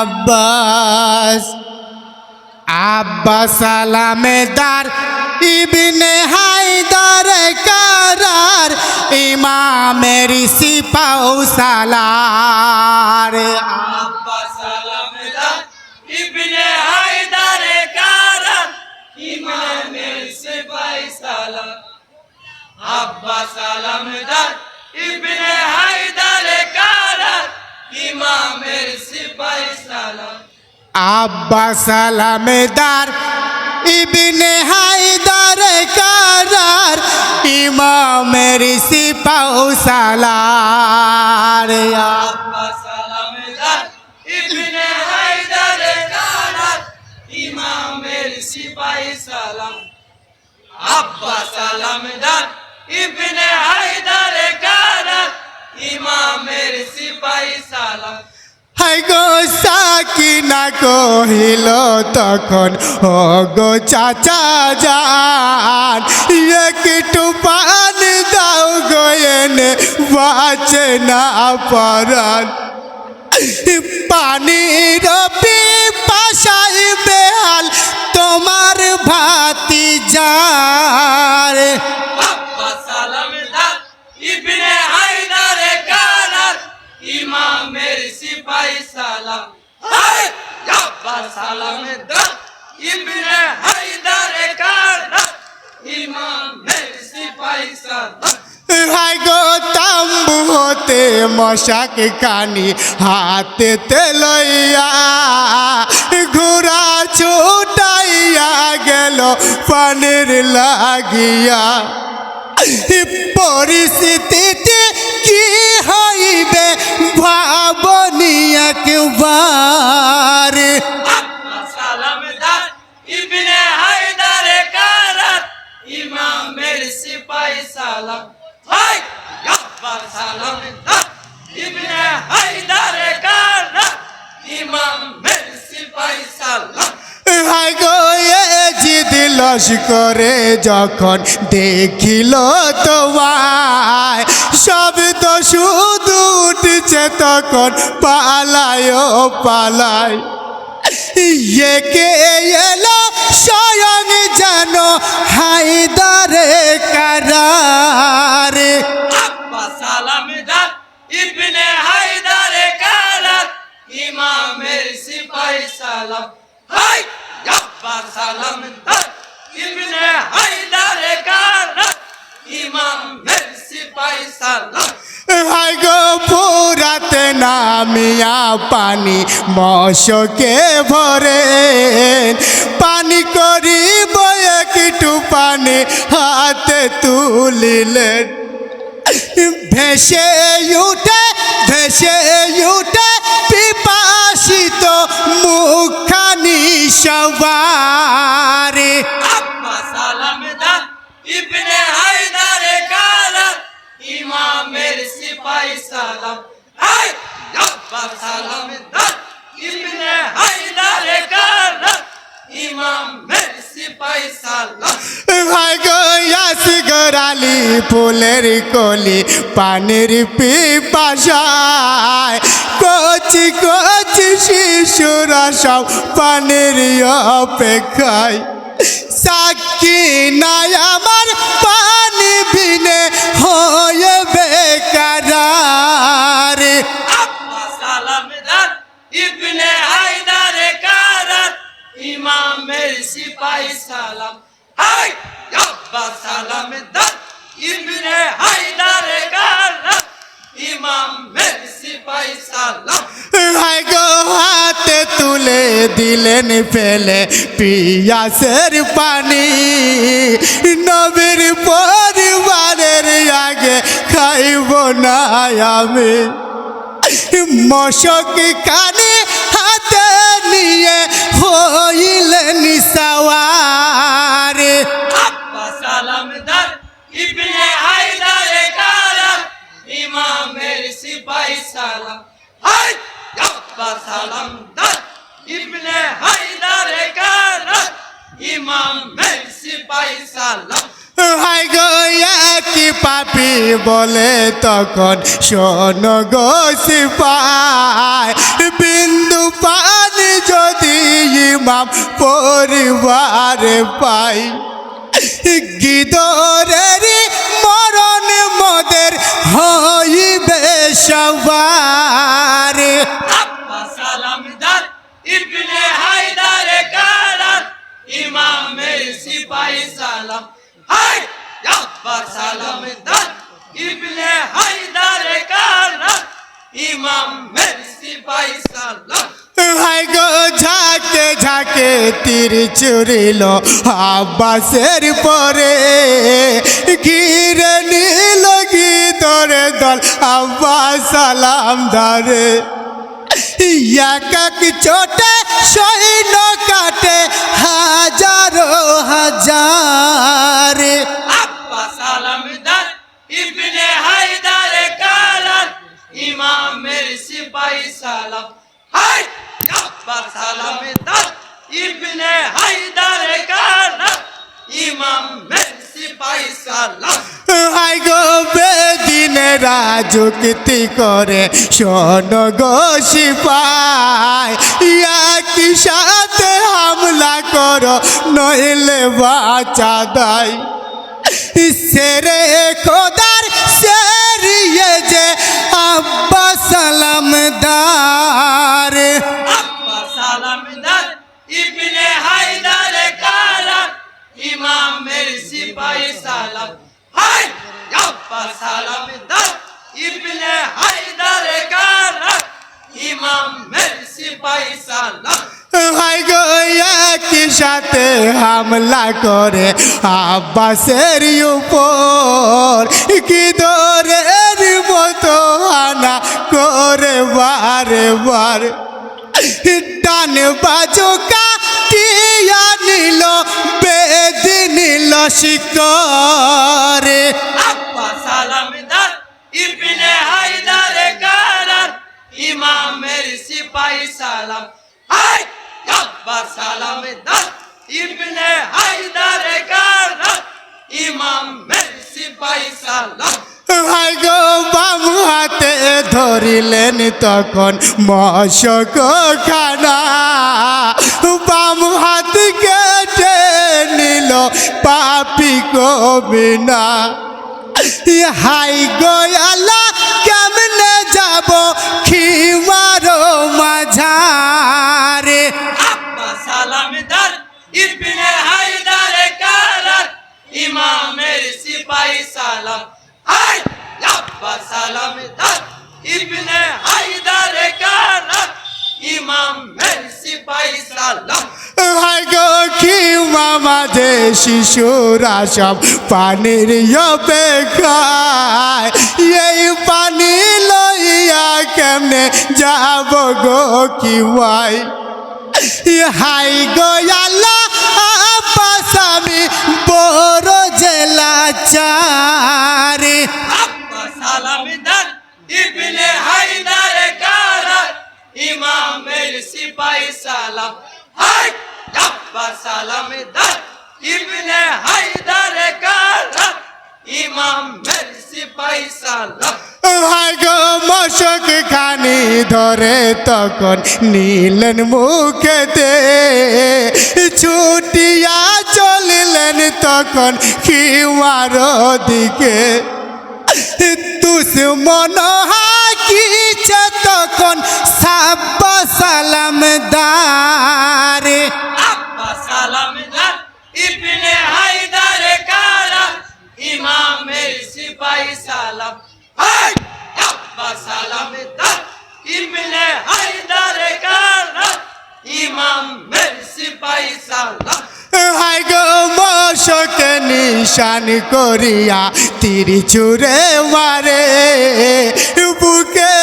আব্বাস। আব্বাস আলামেদার ইবিনে হায়দার কারার ইমামের সিপাউ সালার। আলমদার ইবনে হায়দারে কারার ইমামের সিপাই সালাম। আব্বাস আলামেদার ইবনে হায়দার কারার ইমামের সিপাউ সালার। আব্বাস আলমদার ইবনে হায়দারে কারার ইমামের সিপাই সালাম। আব্বাস আলমদার ইবনে হায়দারে কারার ইমামের সিপাই সালাম। হাই গো সাকিনা কহিল তখন, ও গো চাচা যান একটু পান দাও গো বাঁচে না পরান পানির পাশাই বেহাল তোমার ভাতি যার ইমামের সিপাই সালাম হায় আব্বাস আলমদার ইবনে হায়দারে কারার ইমামের সিপাই সালাম হাই গো তাম্বু হতে মশাক কানি হাতে তেলইয়া ঘোড়া ছুটাইয়া গেল পানের লাগিয়া পরিস্থিতিতে কি হইবে ইবনে হায়দারে কারার ইমামের সিপাই সালাম। আব্বাস আলমদার ইবনে হায়দারে কারার ইমামের সিপাই সালাম। হাই গো এ জিদ লস্করে যখন দেখিল তোমায় সব তো শুধু উঠছে তখন পালায় পালায়। একে এলো স্বয়ং যেন হায়দারে কারারে। হায়দারে সালাম। হায় আব্বাস আলমদার ইবনে সিপাই সালাম গো পুরাতে নামিয়া পানি মশকে ভরে। পানি করিব একটু পানি হাতে তুলিলেন ভেসে উঠে ভেসে উঠে পিপাসিত মুখানি সবারে। ইবনে হায়দারে কারার ইমামের সিপাই সালাম হায় আব্বাস আলমদার ইবনে হায়দারে কারার ইমামের সিপাই সালাম ভাই গয়াস গরালি ফুলের কলি, পানির পিপাসায়। কচি কচি শিশুরা সব পানির অপেক্ষায়। সাক্ষী নাই আমার পানি বিনে হয়ে বেকার আব্বাস আলমদার ইবনে হায়দারে কারার। ইমামের সিপাই সালাম। হায় আব্বাস আলমদার ইবনে হায়দারে কারার। ইমামের সিপাই সালাম। ভাই গো হাতে তুলে দিলেন ফেলে পিয়াসের পানি। নবীর পরিবারের আগে খাইব না আমি। মশক কানে হাতে নিয়ে হইলেন সাওয়ারে। সিপাই সালাম আলমদার ইবনে হায়দারে কারার ইমামের সিপাই সালাম হাই গো কি পাপি বলে তখন শোন গো সিপাই। বিন্দু পানি যদি ইমাম পরিবারে পাই গিদরের মরণ মদের হইবে সবার। ইবনে হায়দার কারার ইমামের সিপাহী সালাম। হাই সালামদার ইবনে হায়দার কারার সিপাহী সালাম। হাই গো, ঝাঁকে ঝাঁকে তীর চুরিল আব্বাসের পরে ঘিরে নীল গীতরে দল। আব্বাস সালাম দারে এক চোটে, সৈন্য কাটে, হাজারো হাজার। আব্বা সালামদার ইবনে হায়দার কারার ইমামের সিপাহী সালাম। হাই আব্বা সালামদার ইবনে হায়দার কারার ইমামের সালাম হাই গো বেদিনে রাজুক্তি করে শোন গো সিপাই সাথে হামলা করো নইলে বাঁচা দায় সেরে খোদার সেরিয়ে যে আব্বা সালাম দার। আব্বা সালামদার একই সাথে হামলা করে আব্বাসের উপর। কি দরের মতো আনা করে বারে বার। টান বাজুকা টিয়া নিল বেদি নিল শিকরে। সিপাহী সালাম। হাই আব্বা সালাম সালামদার ইবনে হায়দার কারার ইমামের সিপাহী সালাম। হাই গো বাম হাতে ধরিলেন তখন মশক খানা বাম হাত কেটে নিল পাপি কবিনা হাই গো আল্লাহ কেমনে খিমারো মাঝারে। আব্বা সালামদার ইবনে হায়দার কারার, ইমামের সিপাহী সালাম। হাই, আব্বা সালামদার ইবনে হায়দার কারার, ইমামের সিপাহী সালাম। হাই গো খিমা মাঝে শিশুরা সব পানির অপেক্ষায়? এই পানি লইয়া কেমনে যাব গো কি ভাই? হাই গো আল্লাহ আপাসামি বড় জেলা চারে সালাম। আব্বা সালামদার ইবনে হায়দার কারার ইমামের সিপাহী সালাম হাই গো মশক খানি ধরে তখন নিলেন মুখেতে। ছুটিয়া চলিলেন তখন খিমার দিকে। দুশ্মন হাকিছে তখন সাব্বা সালাম দারে আব্বা সালামদার ইবনে হায়দার কারার ইমামের সিপাহী সালাম হাই আব্বা সালামদার ইবনে হায়দার কারার ইমামের সিপাহী সালাম হাই গো মশকে নিশান করিয়া তিরি চুরে মারে। বুকে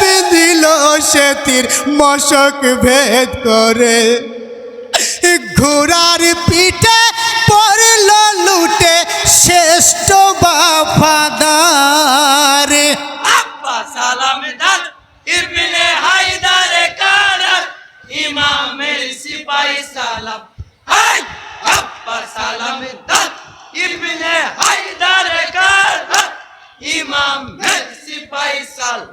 বিঁধিল সে তীর, মশক ভেদ করে। ঘোড়ার পিঠে পড়ল লুটে, শ্রেষ্ঠ বাফাদারে İmam Mersi Faysal.